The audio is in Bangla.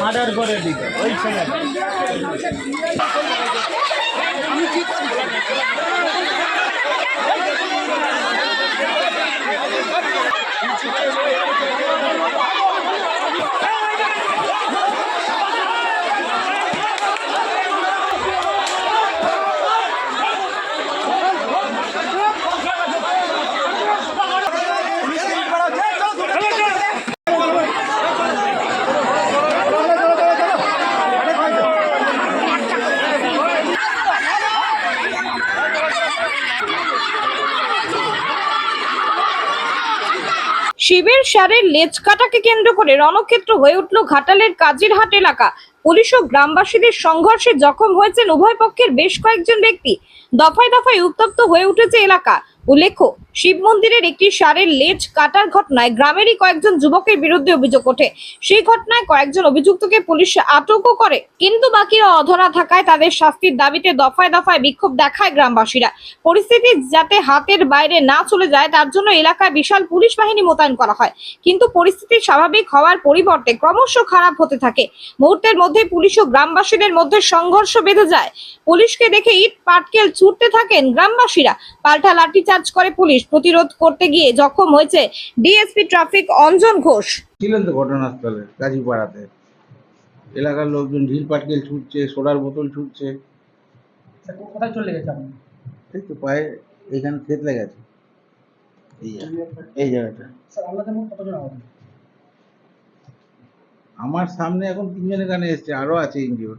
মার্ডার করে দিকে ওই ছেলেটা শিবের সারের লেজ কাটাকে কেন্দ্র করে রণক্ষেত্র হয়ে উঠল ঘাটালের কাজিরহাট এলাকা। পুলিশ ও গ্রামবাসীদের সংঘর্ষে জখম হয়েছেন উভয় পক্ষের বেশ কয়েকজন ব্যক্তি। দফায় দফায় উত্তপ্ত হয়ে উঠেছে এলাকা। উল্লেখ্য শিব মন্দিরের একটি সারের লেজ কাটার ঘটনায় গ্রামেরই কয়েকজন যুবকের বিরুদ্ধে অভিযোগ ওঠে। সেই ঘটনায় কয়েকজন অভিযুক্তকে পুলিশ আটকও করে, কিন্তু বাকিরা অধরা থাকায় তাদের শাস্তির দাবিতে দফায় দফায় বিক্ষোভ দেখায় গ্রামবাসীরা। পরিস্থিতি যাতে হাতের বাইরে না চলে যায়, তার জন্য এলাকায় বিশাল পুলিশ বাহিনী মোতায়েন করা হয়। কিন্তু পরিস্থিতি স্বাভাবিক হওয়ার পরিবর্তে ক্রমশ খারাপ হতে থাকে। মুহূর্তের মধ্যে পুলিশ ও গ্রামবাসীদের মধ্যে সংঘর্ষ বেঁধে যায়। পুলিশকে দেখে ইট, পাটকেল ছুটতে থাকেন গ্রামবাসীরা। পাল্টা লাঠিচার্জ করে পুলিশ। প্রতিরোধ করতে গিয়ে জখম হয়েছে ডিএসপি ট্রাফিক অঞ্জন ঘোষ। ছিলেন তো ঘটনাস্থলে গাজীপাড়াতে? এলাকার লোকজন ঢিল পাটকেল ছুটছে সোডার বোতল ছুটছে। কোথায় চলে গেছে আপনি? এই তো পায়ে এখানে থেতলে গেছে এই জায়গাটা। আমার সামনে এখন তিনজনের এখানে এসছে আরও আছে ইনজিওর